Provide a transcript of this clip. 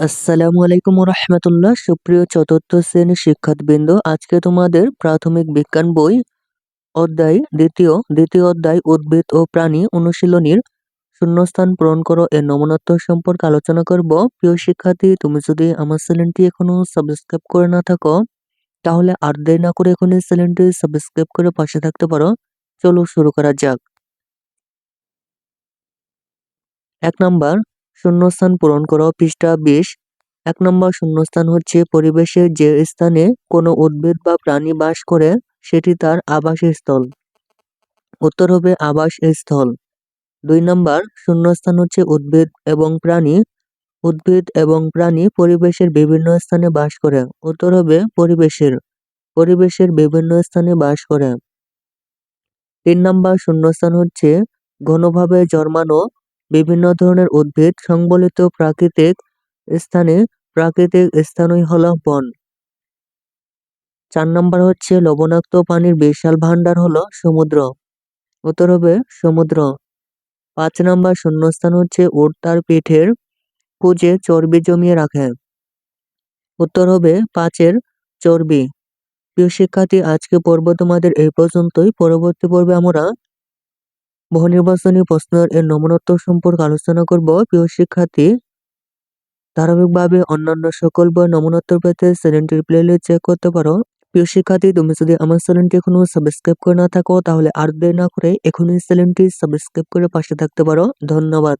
আসসালামু আলাইকুম রহমতুল্লাহ সুপ্রিয় চতুর্থ শ্রেণির শিক্ষার্থীবৃন্দ, আজকে তোমাদের প্রাথমিক বিজ্ঞান বই অধ্যায় দ্বিতীয় দ্বিতীয় অধ্যায় উদ্ভিদ ও প্রাণী অনুশীলনীর শূন্যস্থান পূরণ করো। এর নমনত্ব সম্পর্কে আলোচনা করব। প্রিয় শিক্ষার্থী, তুমি যদি আমার চ্যানেলটি এখনও সাবস্ক্রাইব করে না থাকো, তাহলে আর দেরি না করে এখন এই চ্যানেলটি সাবস্ক্রাইব করে পাশে থাকতে পারো। চলো শুরু করা যাক। এক নাম্বার শূন্যস্থান পূরণ করো পৃষ্ঠা বিশ। এক নম্বর শূন্যস্থান হচ্ছে পরিবেশের যে স্থানে কোনো উদ্ভিদ বা প্রাণী বাস করে, সেটি তার আবাসস্থল। উত্তর হবে আবাস স্থল দুই নম্বর শূন্যস্থান হচ্ছে উদ্ভিদ এবং প্রাণী। উদ্ভিদ এবং প্রাণী পরিবেশের বিভিন্ন স্থানে বাস করে। উত্তর হবে পরিবেশের। পরিবেশের বিভিন্ন স্থানে বাস করে। তিন নম্বর শূন্যস্থান হচ্ছে ঘনভাবে জন্মানো বিভিন্ন ধরনের উদ্ভিদ সংবলিত প্রাকৃতিক স্থানে প্রাকৃতিক স্থানই হল বন। চার নম্বর হচ্ছে লবণাক্ত পানির বিশাল ভান্ডার হলো সমুদ্র। উত্তর হবে সমুদ্র। পাঁচ নম্বর শূন্যস্থান হচ্ছে উট তার পিঠের কুজে চর্বি জমিয়ে রাখে। উত্তর হবে পাঁচের চর্বি। প্রিয় শিক্ষার্থী আজকে পর্ব তোমাদের এই পর্যন্তই। পরবর্তী পর্বে আমরা বহুনির্বাচনী প্রশ্নের এর নমনত্ব সম্পর্কে আলোচনা করব। প্রিয় শিক্ষার্থী, ধারাবাহিকভাবে অন্যান্য সকল বই নমনত্ব পেতে চ্যানেলটির প্লেলিস্ট চেক করতে পারো। প্রিয় শিক্ষার্থী, তুমি যদি আমার চ্যানেলটি এখনও সাবস্ক্রাইব করে না থাকো, তাহলে আর দেরি না করে এখনই চ্যানেলটি সাবস্ক্রাইব করে পাশে থাকতে পারো। ধন্যবাদ।